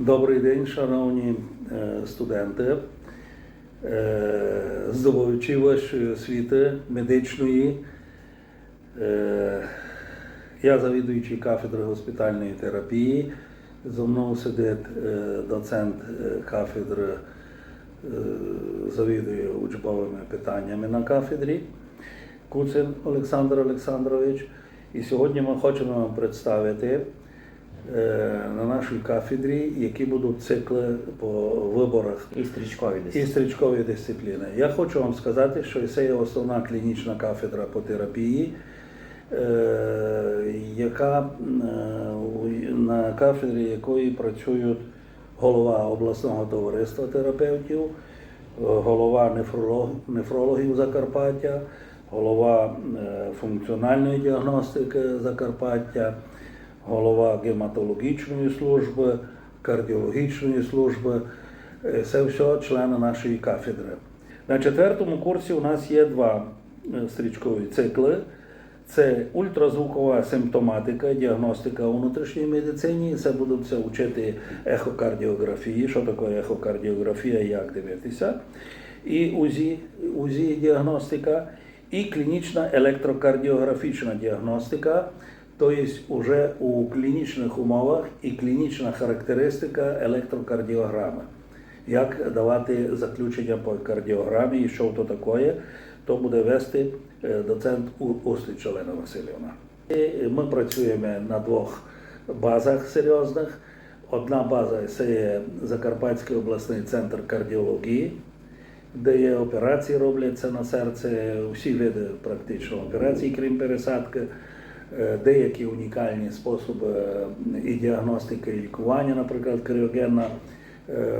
Добрий день, шановні е, студенти, Е, здобувачі вашої освіти медичної. Е, Я завідуючий кафедри госпітальної терапії. Зо мною сидить доцент кафедри, завідує учбовими питаннями на кафедрі Куцин Олександр Олександрович. І сьогодні ми хочемо вам представити на нашій кафедрі, які будуть цикли по виборах І стрічкові і стрічкові дисципліни. Я хочу вам сказати, що це є основна клінічна кафедра по терапії, е, яка е, на кафедрі якої працюють голова обласного товариства терапевтів, е, голова нефролог, нефрологів Закарпаття, голова е, функціональної діагностики Закарпаття, голова гематологічної служби, кардіологічної служби. Е, Це все члени нашої кафедри. На четвертому курсі у нас є два е, стрічкові цикли. Це ультразвукова симптоматика, діагностика у внутрішній медицині. Це будуть вчити ехокардіографії, що таке ехокардіографія, як дивитися, і УЗІ, УЗІ діагностика, і клінічна електрокардіографічна діагностика, тобто вже у клінічних умовах і клінічна характеристика електрокардіограми. Як давати заключення по кардіограмі і що то таке, то буде вести е, доцент Усліч Олена Васильівна. Ми працюємо на двох базах серйозних. Одна база це є Закарпатський обласний центр кардіології, де є операції робляться на серце, всі види практично операцій, крім пересадки, деякі унікальні способи е, і діагностики, і лікування, наприклад, кріогенна е,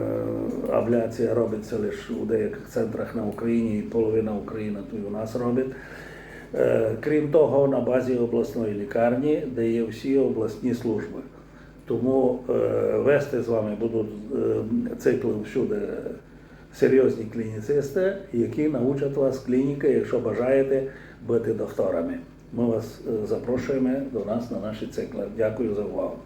абляція робиться лише у деяких центрах на Україні, і половина України тут у нас робить. Е, Крім того, на базі обласної лікарні, де є всі обласні служби. Тому е, вести з вами будуть е, цикли всюди серйозні клініцисти, які навчать вас клініки, якщо бажаєте бути докторами. Ми вас е, запрошуємо до нас на наші цикли. Дякую за увагу.